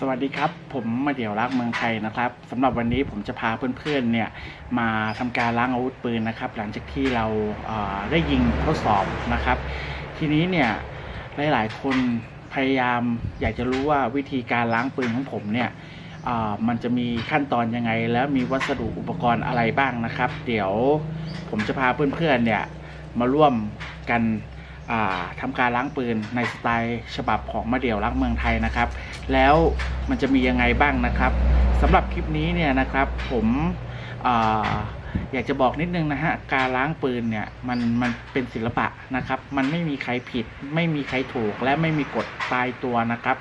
สวัสดีครับ ผมมาเดี่ยวรักเมืองไทยนะครับสำหรับวันนี้ผมจะพาเพื่อนๆเนี่ยมาทำการล้างอาวุธปืนนะครับ หลังจากที่เราเอ่อได้ยิงทดสอบนะครับ ทีนี้เนี่ยหลายๆ คนพยายามอยากจะรู้ว่าวิธีการล้างปืนของผมเนี่ยมันจะมีขั้นตอนยังไง แล้วมีวัสดุอุปกรณ์อะไรบ้างนะครับ เดี๋ยวผมจะพาเพื่อนๆเนี่ยมาร่วมกัน ทำการล้างปืนในสไตล์ฉบับของมาเดี่ยวรักเมืองไทยนะครับ แล้วมันจะมียังไงบ้างนะครับสำหรับคลิปนี้เนี่ยนะครับผมออยากจะบอกนิดนึงนะฮะการล้างปืนเนี่ยมันมันเป็นศิลปะนะครับ มันไม่มีใครผิด ไม่มีใครถูก และไม่มีกฎตายตัวนะครับ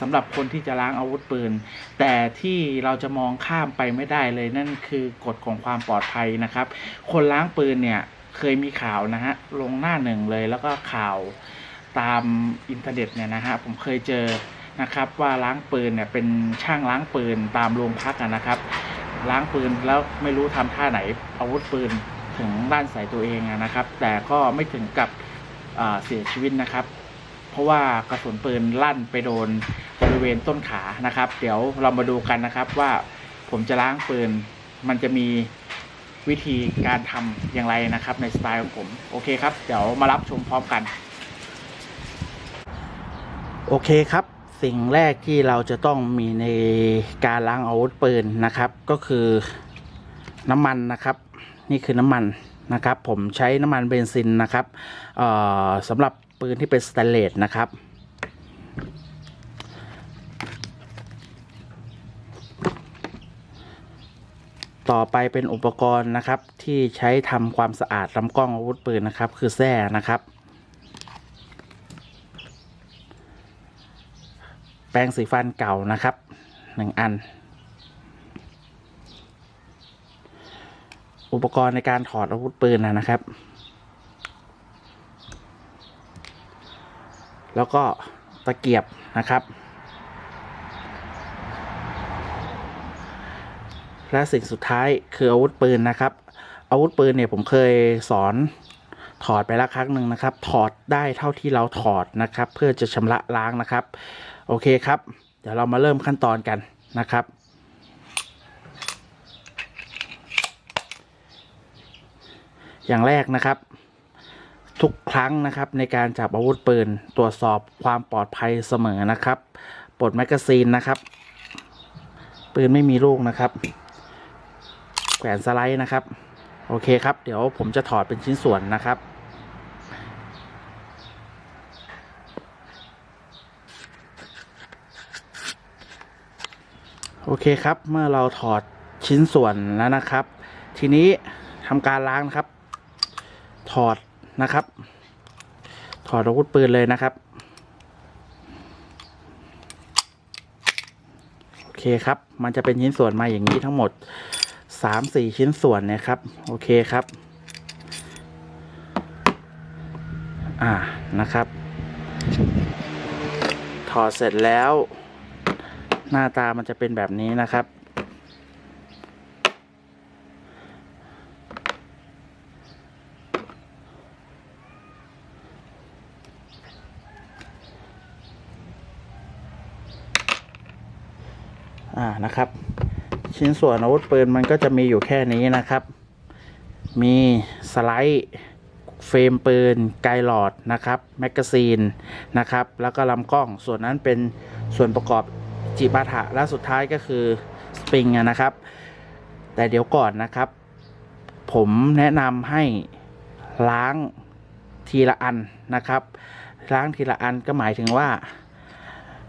สำหรับคนที่จะล้างอาวุธปืน แต่ที่เราจะมองข้ามไปไม่ได้เลยนั่นคือกฎของความปลอดภัยนะครับ คนล้างปืนเนี่ย เคยมีข่าวนะฮะลงหน้าหนึ่งเลยแล้วก็ข่าวตามอินเทอร์เน็ตเนี่ยนะฮะผมเคยเจอนะครับว่าล้างปืนเนี่ยเป็นช่างล้างปืนตามโรงพักนะครับ ล้างปืนแล้วไม่รู้ทำท่าไหนอาวุธปืนถึงด้านใส่ตัวเองนะครับ แต่ก็ไม่ถึงกับเสียชีวิตนะครับ เพราะว่ากระสุนปืนลั่นไปโดนบริเวณต้นขานะครับ เดี๋ยวเรามาดูกันนะครับว่าผมจะล้างปืนมันจะมี วิธีการทำอย่างไรนะครับในสไตล์ของผม โอเคครับ เดี๋ยวมารับชมพร้อมกัน โอเคครับ สิ่งแรกที่เราจะต้องมีในการล้างอาวุธปืนนะครับ ก็คือน้ำมันนะครับ นี่คือน้ำมันนะครับ ผมใช้น้ำมันเบนซินนะครับสำหรับปืนที่เป็นสแตนเลสนะครับ ต่อไปเป็นอุปกรณ์นะครับ ที่ใช้ทำความสะอาดลำกล้องอาวุธปืนนะครับ คือแส้นะครับ แปรงสีฟันเก่านะครับหนึ่งอัน อุปกรณ์ในการถอดอาวุธปืนนะนะครับ แล้วก็ตะเกียบนะครับ และสิ่งสุดท้ายคืออาวุธปืนนะครับ อาวุธปืนเนี่ยผมเคยสอนถอดไปแล้วครั้งหนึ่งนะครับ ถอดได้เท่าที่เราถอดนะครับ เพื่อจะชำระล้างนะครับ โอเคครับ เดี๋ยวเรามาเริ่มขั้นตอนกันนะครับ อย่างแรกนะครับ ทุกครั้งนะครับในการจับอาวุธปืนตรวจสอบความปลอดภัยเสมอนะครับ ปลดแมกกาซีนนะครับ ปืนไม่มีลูกนะครับ แขวนสไลด์นะครับ โอเคครับ เดี๋ยวผมจะถอดเป็นชิ้นส่วนนะครับโอเคครับเมื่อเราถอดชิ้นส่วนแล้วนะครับ ทีนี้ทำการล้างนะครับ ถอดนะครับ ถอดอาวุธปืนเลยนะครับโอเคครับ มันจะเป็นชิ้นส่วนมาอย่างนี้ทั้งหมด สามสี่ชิ้นส่วนนี่ยครับ โอเคครับ อ่านะครับ ถอดเสร็จแล้ว หน้าตามันจะเป็นแบบนี้นะครับอ่านะครับ ชิ้นส่วนอาวุธปืนมันก็จะมีอยู่แค่นี้นะครับ มีสไลด์เฟรมปืนไกลหลอดนะครับแมกกาซีนนะครับ แล้วก็ลำกล้องส่วนนั้นเป็นส่วนประกอบจิปาถะและสุดท้ายก็คือสปริงนะครับ แต่เดี๋ยวก่อนนะครับ ผมแนะนำให้ล้างทีละอันนะครับ ล้างทีละอันก็หมายถึงว่า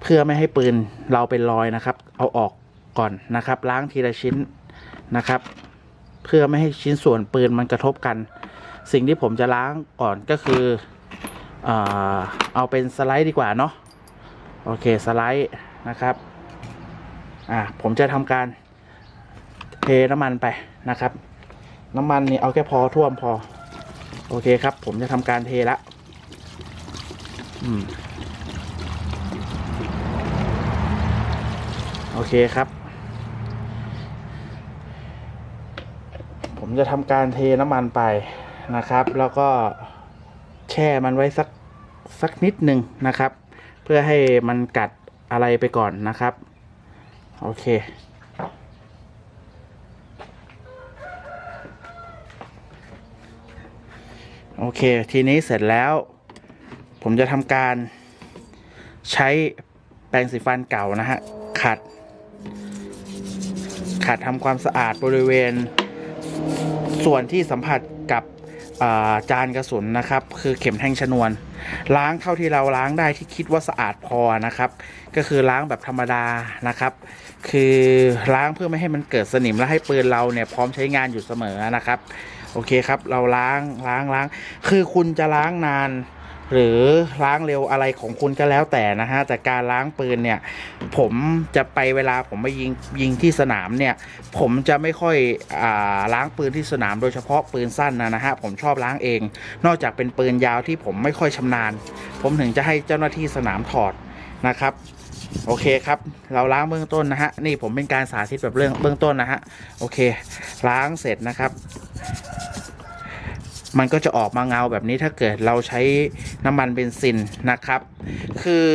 เพื่อไม่ให้ปืนเราเป็นรอยนะครับ เอาออก ก่อนนะครับ ล้างทีละชิ้นนะครับ เพื่อไม่ให้ชิ้นส่วนปืนมันกระทบกัน สิ่งที่ผมจะล้างก่อนก็คือเออเอาเป็นสไลด์ดีกว่าเนาะโอเคสไลด์นะครับอ่าผมจะทำการเทน้ำมันไปนะครับ น้ำมันนี่เอาแค่พอท่วมพอ โอเคครับ ผมจะทำการเทละอืมโอเคครับ ผมจะทำการเทน้ำมันไปนะครับ แล้วก็แช่มันไว้สักสักนิดหนึ่งนะครับ เพื่อให้มันกัดอะไรไปก่อนนะครับ โอเค โอเค ทีนี้เสร็จแล้ว ผมจะทำการใช้แปรงสีฟันเก่านะฮะขัด ขัดทำความสะอาดบริเวณ ส่วนที่สัมผัสกับจานกระสุนนะครับ คือเข็มแทงชนวน ล้างเท่าที่เราล้างได้ที่คิดว่าสะอาดพอนะครับ ก็คือล้างแบบธรรมดานะครับ คือล้างเพื่อไม่ให้มันเกิดสนิมและให้ปืนเราเนี่ยพร้อมใช้งานอยู่เสมอนะครับ โอเคครับ เราล้างล้างล้าง คือคุณจะล้างนาน หรือล้างเร็วอะไรของคุณก็แล้วแต่นะฮะแต่การล้างปืนเนี่ยผมจะไปเวลาผมไปยิงยิงที่สนามเนี่ยผมจะไม่ค่อยอาล้างปืนที่สนามโดยเฉพาะปืนสั้นนะนะฮะผมชอบล้างเอง นอกจากเป็นปืนยาวที่ผมไม่ค่อยชำนาญ ผมถึงจะให้เจ้าหน้าที่สนามถอดนะครับโอเคครับ เราล้างเบื้องต้นนะฮะ นี่ผมเป็นการสาธิตแบบเรื่องเบื้องต้นนะฮะ โอเค ล้างเสร็จนะครับ มันก็จะออกมาเงาแบบนี้ถ้าเกิดเราใช้น้ำมันเบนซินนะครับ คือ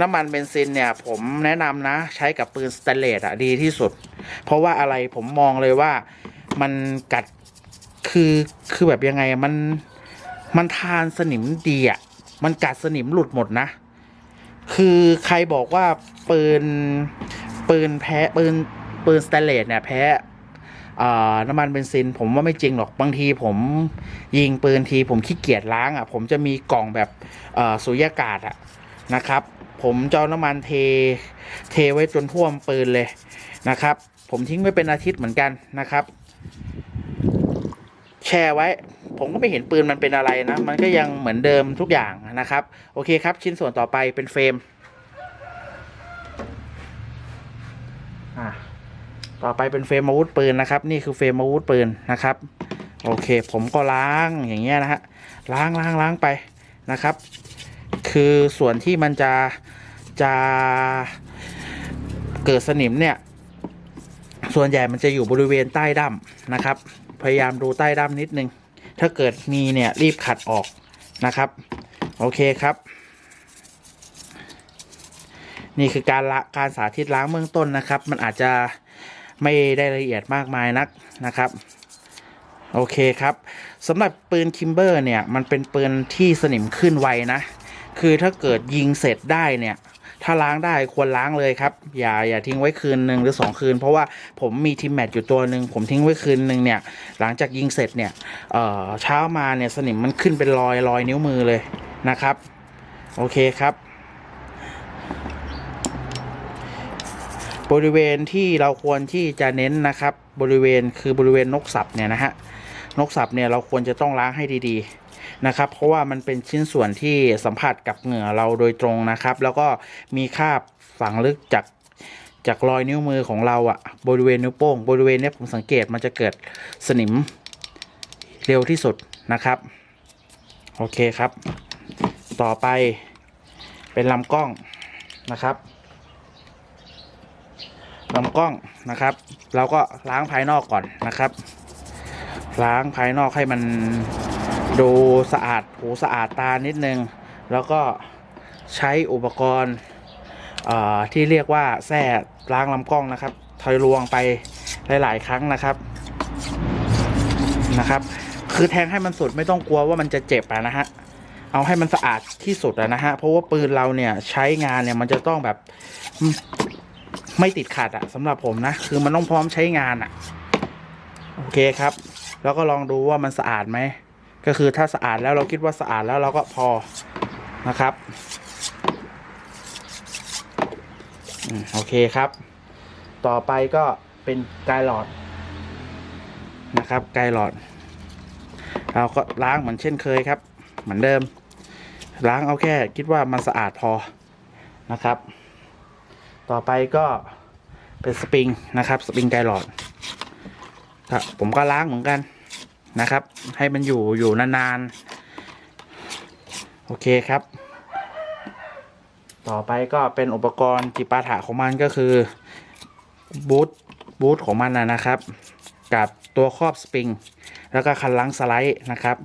น้ำมันเบนซินเนี่ย ผมแนะนำนะ ใช้กับปืนสเตเลสอะดีที่สุด เพราะว่าอะไรผมมองเลยว่ามันกัดคือคือแบบยังไงมันมันทานสนิมดีอะมันกัดสนิมหลุดหมดนะ คือใครบอกว่าปืนปืนแพ้ปืนปืนสเตเลสเนี่ยแพ้ น้ำมันเบนซิน ผมว่าไม่จริงหรอกบางทีผมยิงปืนที ผมขี้เกียจล้างอะ ผมจะมีกล่องแบบสุญญากาศอะนะครับ ผมจะเอาน้ำมันเทเทไว้จนท่วมปืนเลยนะครับ ผมทิ้งไว้เป็นอาทิตย์เหมือนกันนะครับ แช่ไว้ ผมก็ไม่เห็นปืนมันเป็นอะไรนะ มันก็ยังเหมือนเดิมทุกอย่างนะครับ โอเคครับ ชิ้นส่วนต่อไปเป็นเฟรมอะ ต่อไปเป็นเฟรมอาวุธปืนนะครับ นี่คือเฟรมอาวุธปืนนะครับ โอเค ผมก็ล้างอย่างเงี้ยนะฮะล้างล้างล้างไปนะครับ คือส่วนที่มันจะจะเกิดสนิมเนี่ย ส่วนใหญ่มันจะอยู่บริเวณใต้ดั้มนะครับ พยายามดูใต้ดั้มนิดนึง ถ้าเกิดมีเนี่ยรีบขัดออกนะครับ โอเคครับ นี่คือการละการสาธิตล้างเบื้องต้นนะครับ มันอาจจะ ไม่ได้ละเอียดมากมายนักนะครับโอเคครับสำหรับปืนคิมเบอร์เนี่ยมันเป็นปืนที่สนิมขึ้นไวนะ คือถ้าเกิดยิงเสร็จได้เนี่ย ถ้าล้างได้ควรล้างเลยครับ อย่าอย่าทิ้งไว้คืนหนึ่งหรือสองคืน เพราะว่าผมมีทีมแมทอยู่ตัวหนึ่งผมทิ้งไว้คืนหนึ่งเนี่ยหลังจากยิงเสร็จเนี่ยเเช้ามาเนี่ยสนิมมันขึ้นเป็นรอยรอยนิ้วมือเลยนะครับ โอเคครับ บริเวณที่เราควรที่จะเน้นนะครับ บริเวณคือบริเวณนกสับเนี่ยนะฮะนกสับเนี่ยเราควรจะต้องล้างให้ดีๆนะครับ เพราะว่ามันเป็นชิ้นส่วนที่สัมผัสกับเหงื่อเราโดยตรงนะครับ แล้วก็มีคราบฝังลึกจากจากรอยนิ้วมือของเราอะบริเวณนิ้วโป้ง บริเวณเนี้ยผมสังเกตมันจะเกิดสนิมเร็วที่สุดนะครับ โอเคครับ ต่อไปเป็นลำกล้องนะครับำกล้องนะครับ เราก็ล้างภายนอกก่อนนะครับ ล้างภายนอกให้มันดูสะอาดหูสะอาดตานิดนึง แล้วก็ใช้อุปกรณ์ที่เรียกว่าแส้ล้างลำกล้องนะครับทอยลวงไปหลาย ๆ ครั้งนะครับนะครับ คือแทงให้มันสุดไม่ต้องกลัวว่ามันจะเจ็บะนะฮะเอาให้มันสะอาดที่สุดะนะฮะเพราะว่าปืนเราเนี่ยใช้งานเนี่ยมันจะต้องแบบ ไม่ติดขัดอะสำหรับผมนะ คือมันต้องพร้อมใช้งานอะโอเคครับ แล้วก็ลองดูว่ามันสะอาดไหม ก็คือถ้าสะอาดแล้วเราคิดว่าสะอาดแล้วเราก็พอนะครับอโอเคครับ ต่อไปก็เป็นไกายหลอดนะครับไกายหลอด เราก็ล้างเหมือนเช่นเคยครับ เหมือนเดิม ล้างเอาแค่คิดว่ามันสะอาดพอนะครับ ต่อไปก็เป็นสปริงนะครับสปริงไกหลอดครับผมก็ล้างเหมือนกันนะครับ ให้มันอยู่อยู่นานๆ โอเคครับ ต่อไปก็เป็นอุปกรณ์จิปาถะของมันก็คือบูทบูทของมันนะนะครับ กับตัวครอบสปริง แล้วก็คันลังสไลด์นะครับ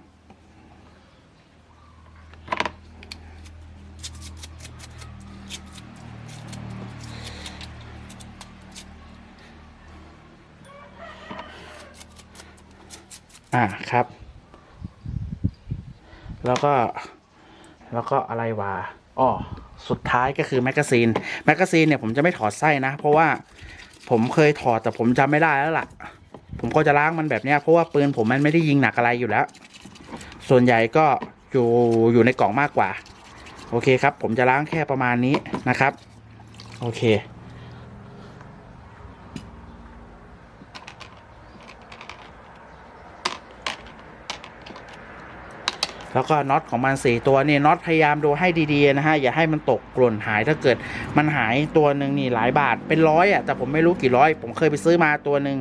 อ่าครับ แล้วก็แล้วก็อะไรวะอ๋อสุดท้ายก็คือแมกกาซีนแมกกาซีนเนี่ยผมจะไม่ถอดไส้นะ เพราะว่าผมเคยถอดแต่ผมจำไม่ได้แล้วล่ะ ผมก็จะล้างมันแบบเนี้ยเพราะว่าปืนผมมันไม่ได้ยิงหนักอะไรอยู่แล้ว ส่วนใหญ่ก็อยู่อยู่ในกล่องมากกว่า โอเคครับ ผมจะล้างแค่ประมาณนี้นะครับ โอเค แล้วก็น็อตของมันสี่ตัวนี่น็อตพยายามดูให้ดีๆนะฮะอย่าให้มันตกกล่นหายถ้าเกิดมันหายตัวหนึ่งนี่หลายบาทเป็นร้อยอะแต่ผมไม่รู้กี่ร้อย ผมเคยไปซื้อมาตัวหนึ่ง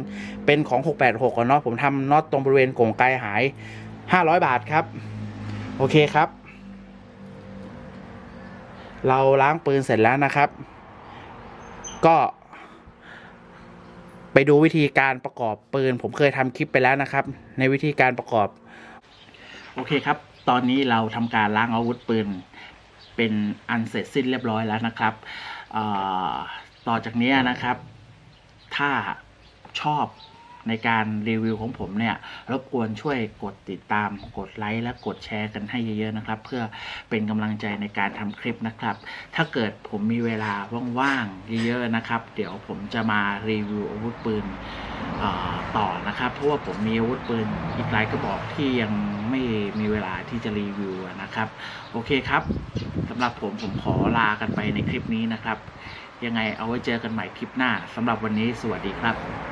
เป็นของ 686อะเนาะผมทำน็อตตรงบริเวณกลงไกหาย 500 บาทครับ โอเคครับ เราล้างปืนเสร็จแล้วนะครับ ก็ไปดูวิธีการประกอบปืน ผมเคยทำคลิปไปแล้วนะครับ ในวิธีการประกอบ โอเคครับ ตอนนี้เราทำการล้างอาวุธปืน เป็นอันเสร็จสิ้นเรียบร้อยแล้วนะครับต่อจากนี้นะครับ ถ้าชอบ ในการรีวิวของผมเนี่ยรบกวนช่วยกดติดตาม กดไลค์และกดแชร์กันให้เยอะๆนะครับ เพื่อเป็นกำลังใจในการทำคลิปนะครับ ถ้าเกิดผมมีเวลาว่างๆเยอะๆนะครับ เดี๋ยวผมจะมารีวิวอาวุธปืนต่อนะครับ เพราะว่าผมมีอาวุธปืนอีกหลายกระบอกที่ยังไม่มีเวลาที่จะรีวิวนะครับ โอเคครับสำหรับผมผมขอลากันไปในคลิปนี้นะครับ ยังไงเอาไว้เจอกันใหม่คลิปหน้าสำหรับวันนี้สวัสดีครับ